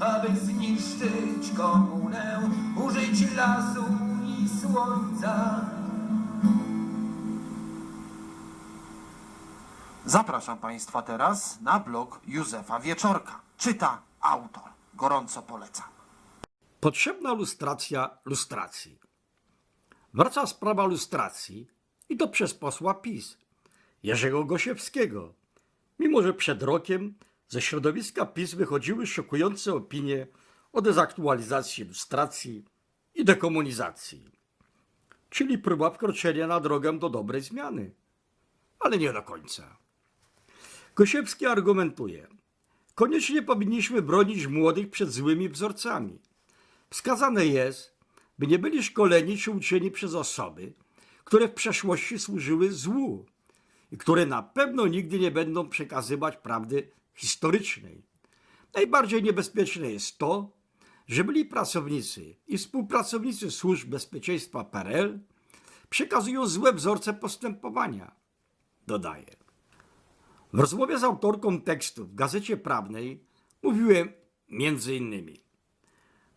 aby zniszczyć komunę, użyć lasu i słońca. Zapraszam Państwa teraz na blog Józefa Wieczorka. Czyta autor. Gorąco polecam. Potrzebna lustracja lustracji. Wraca sprawa lustracji i to przez posła PiS, Jerzego Gosiewskiego. Mimo, że przed rokiem ze środowiska PiS wychodziły szokujące opinie o dezaktualizacji lustracji i dekomunizacji. Czyli próba wkroczenia na drogę do dobrej zmiany. Ale nie do końca. Gosiewski argumentuje. Koniecznie powinniśmy bronić młodych przed złymi wzorcami. Wskazane jest, by nie byli szkoleni czy uczeni przez osoby, które w przeszłości służyły złu i które na pewno nigdy nie będą przekazywać prawdy historycznej. Najbardziej niebezpieczne jest to, że byli pracownicy i współpracownicy służb bezpieczeństwa PRL przekazują złe wzorce postępowania. Dodaje. W rozmowie z autorką tekstu w Gazecie Prawnej mówiłem między innymi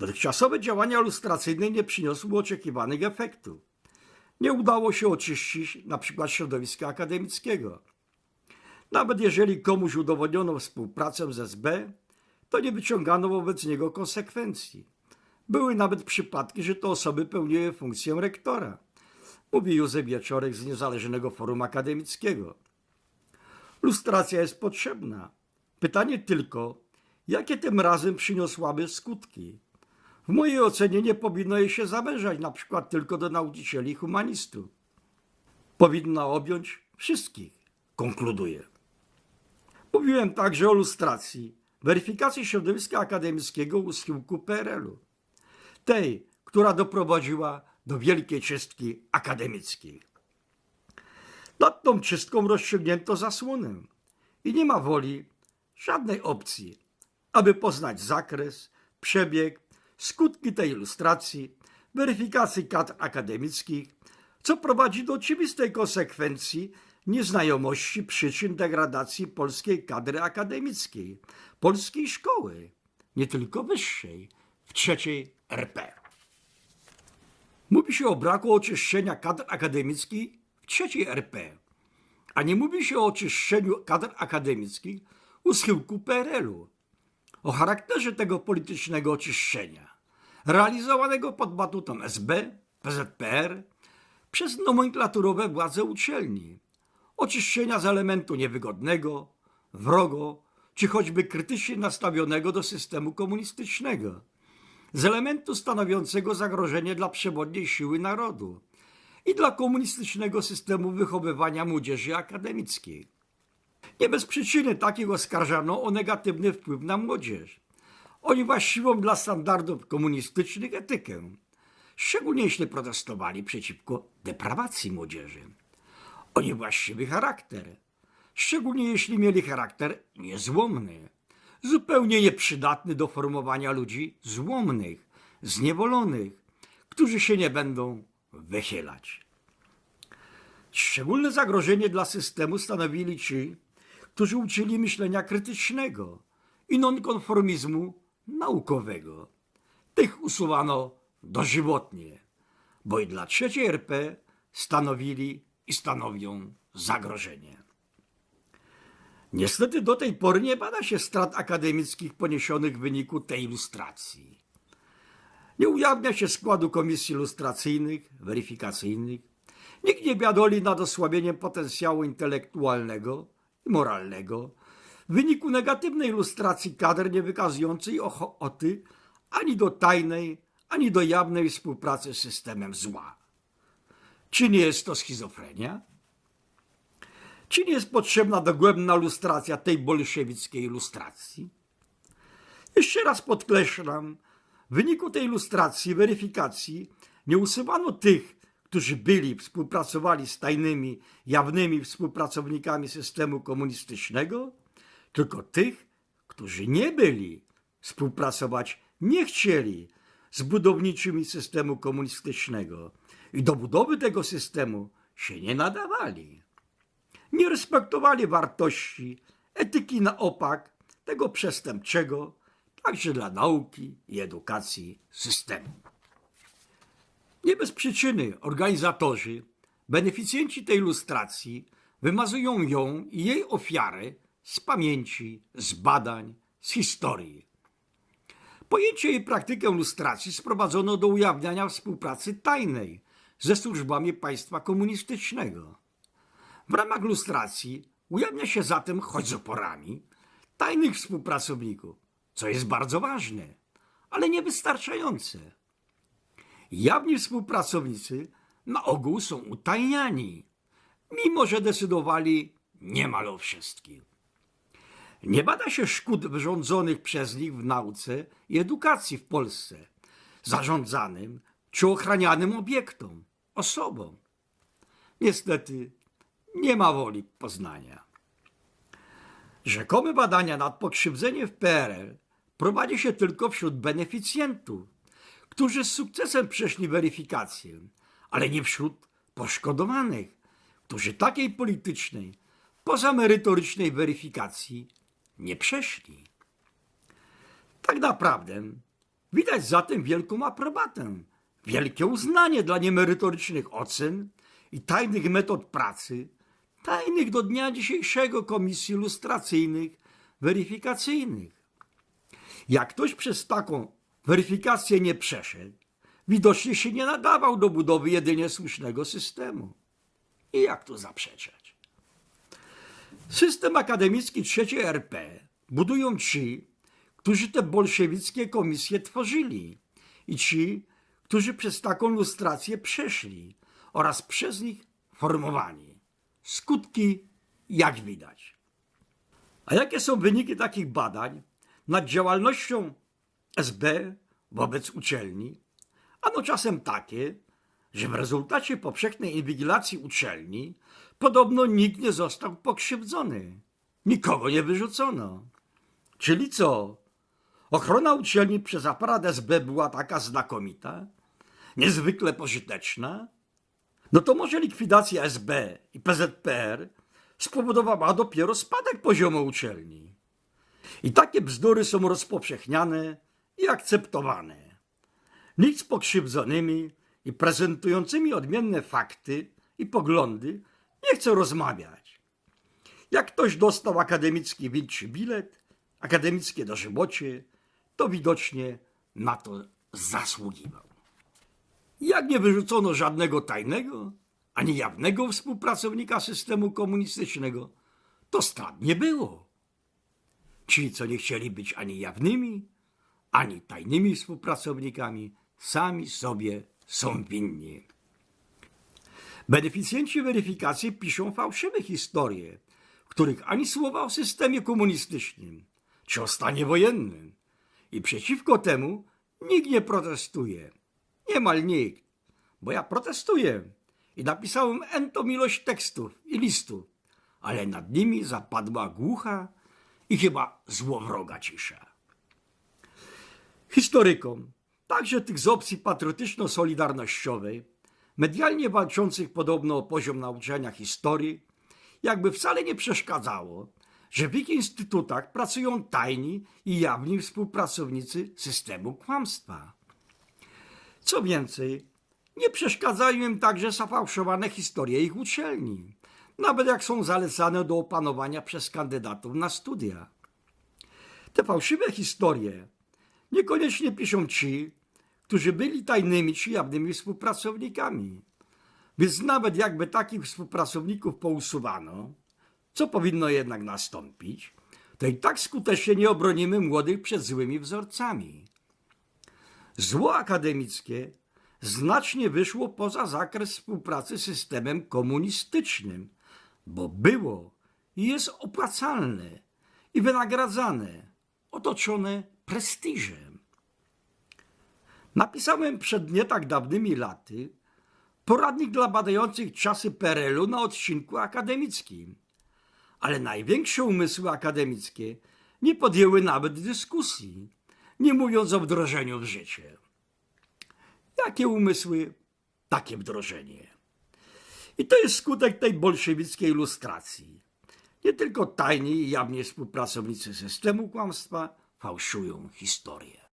Dotychczasowe działania lustracyjne nie przyniosły oczekiwanych efektów. Nie udało się oczyścić przykład środowiska akademickiego. Nawet jeżeli komuś udowodniono współpracę z SB, to nie wyciągano wobec niego konsekwencji. Były nawet przypadki, że te osoby pełniły funkcję rektora, mówi Józef Wieczorek z Niezależnego Forum Akademickiego. Lustracja jest potrzebna. Pytanie tylko, jakie tym razem przyniosłaby skutki. W mojej ocenie nie powinno jej się zawężać na przykład tylko do nauczycieli humanistów. Powinna objąć wszystkich, konkluduje. Mówiłem także o lustracji, weryfikacji środowiska akademickiego u schyłku PRL-u. Tej, która doprowadziła do wielkiej czystki akademickiej. Nad tą czystką rozciągnięto zasłonę i nie ma woli żadnej opcji, aby poznać zakres, przebieg, skutki tej ilustracji, weryfikacji kadr akademickich, co prowadzi do oczywistej konsekwencji nieznajomości przyczyn degradacji polskiej kadry akademickiej, polskiej szkoły, nie tylko wyższej, w trzeciej RP. Mówi się o braku oczyszczenia kadr akademickich w trzeciej RP, a nie mówi się o oczyszczeniu kadr akademickich u schyłku PRL-u. O charakterze tego politycznego oczyszczenia, realizowanego pod batutą SB, PZPR, przez nomenklaturowe władze uczelni, oczyszczenia z elementu niewygodnego, wrogo, czy choćby krytycznie nastawionego do systemu komunistycznego, z elementu stanowiącego zagrożenie dla przewodniej siły narodu i dla komunistycznego systemu wychowywania młodzieży akademickiej. Nie bez przyczyny takich oskarżano o negatywny wpływ na młodzież, o niewłaściwą dla standardów komunistycznych etykę, szczególnie jeśli protestowali przeciwko deprawacji młodzieży, o niewłaściwy charakter, szczególnie jeśli mieli charakter niezłomny, zupełnie nieprzydatny do formowania ludzi złomnych, zniewolonych, którzy się nie będą wychylać. Szczególne zagrożenie dla systemu stanowili ci, którzy uczyli myślenia krytycznego i nonkonformizmu naukowego. Tych usuwano dożywotnie, bo i dla trzeciej RP stanowili i stanowią zagrożenie. Niestety do tej pory nie bada się strat akademickich poniesionych w wyniku tej ilustracji. Nie ujawnia się składu komisji ilustracyjnych, weryfikacyjnych. Nikt nie biadoli nad osłabieniem potencjału intelektualnego i moralnego w wyniku negatywnej ilustracji kadr nie wykazującej ochoty ani do tajnej, ani do jawnej współpracy z systemem zła. Czy nie jest to schizofrenia? Czy nie jest potrzebna dogłębna lustracja tej bolszewickiej ilustracji? Jeszcze raz podkreślam, w wyniku tej ilustracji, weryfikacji nie usuwano tych, którzy byli, współpracowali z tajnymi, jawnymi współpracownikami systemu komunistycznego, tylko tych, którzy nie byli, współpracować nie chcieli z budowniczymi systemu komunistycznego i do budowy tego systemu się nie nadawali. Nie respektowali wartości, etyki na opak tego przestępczego, także dla nauki i edukacji systemu. Nie bez przyczyny organizatorzy, beneficjenci tej ilustracji wymazują ją i jej ofiarę z pamięci, z badań, z historii. Pojęcie i praktykę lustracji sprowadzono do ujawniania współpracy tajnej ze służbami państwa komunistycznego. W ramach lustracji ujawnia się zatem, choć z oporami, tajnych współpracowników, co jest bardzo ważne, ale niewystarczające. Jawni współpracownicy na ogół są utajniani, mimo że decydowali niemal o wszystkim. Nie bada się szkód wyrządzonych przez nich w nauce i edukacji w Polsce, zarządzanym czy ochranianym obiektom, osobom. Niestety nie ma woli poznania. Rzekome badania nad pokrzywdzeniem w PRL prowadzi się tylko wśród beneficjentów, którzy z sukcesem przeszli weryfikację, ale nie wśród poszkodowanych, którzy takiej politycznej, pozamerytorycznej weryfikacji nie przeszli. Tak naprawdę widać zatem wielką aprobatę, wielkie uznanie dla niemerytorycznych ocen i tajnych metod pracy, tajnych do dnia dzisiejszego komisji lustracyjnych, weryfikacyjnych. Jak ktoś przez taką weryfikację nie przeszedł, widocznie się nie nadawał do budowy jedynie słusznego systemu. I jak tu zaprzeczać? System akademicki trzeciej RP budują ci, którzy te bolszewickie komisje tworzyli i ci, którzy przez taką lustrację przeszli oraz przez nich formowani. Skutki, jak widać. A jakie są wyniki takich badań nad działalnością SB wobec uczelni? Ano czasem takie, że w rezultacie powszechnej inwigilacji uczelni podobno nikt nie został pokrzywdzony. Nikogo nie wyrzucono. Czyli co? Ochrona uczelni przez aparat SB była taka znakomita? Niezwykle pożyteczna? No to może likwidacja SB i PZPR spowodowała dopiero spadek poziomu uczelni. I takie bzdury są rozpowszechniane i akceptowane. Nikt z pokrzywdzonymi i prezentującymi odmienne fakty i poglądy nie chce rozmawiać. Jak ktoś dostał akademicki wilczy bilet, akademickie dożywocie, to widocznie na to zasługiwał. Jak nie wyrzucono żadnego tajnego ani jawnego współpracownika systemu komunistycznego, to strat nie było. Ci, co nie chcieli być ani jawnymi, ani tajnymi współpracownikami, sami sobie są winni. Beneficjenci weryfikacji piszą fałszywe historie, w których ani słowa o systemie komunistycznym czy o stanie wojennym. I przeciwko temu nikt nie protestuje. Niemal nikt. Bo ja protestuję i napisałem entom ilość tekstów i listów, ale nad nimi zapadła głucha i chyba złowroga cisza. Historykom, także tych z opcji patriotyczno-solidarnościowej, medialnie walczących podobno o poziom nauczania historii, jakby wcale nie przeszkadzało, że w ich instytutach pracują tajni i jawni współpracownicy systemu kłamstwa. Co więcej, nie przeszkadzają im także zafałszowane historie ich uczelni, nawet jak są zalecane do opanowania przez kandydatów na studia. Te fałszywe historie niekoniecznie piszą ci, którzy byli tajnymi czy jawnymi współpracownikami. Więc nawet jakby takich współpracowników pousuwano, co powinno jednak nastąpić, to i tak skutecznie nie obronimy młodych przed złymi wzorcami. Zło akademickie znacznie wyszło poza zakres współpracy z systemem komunistycznym, bo było i jest opłacalne i wynagradzane, otoczone prestiżem. Napisałem przed nie tak dawnymi laty poradnik dla badających czasy PRL-u na odcinku akademickim, ale największe umysły akademickie nie podjęły nawet dyskusji, nie mówiąc o wdrożeniu w życie. Jakie umysły, takie wdrożenie. I to jest skutek tej bolszewickiej ilustracji. Nie tylko tajni i jawni współpracownicy systemu kłamstwa fałszują historię.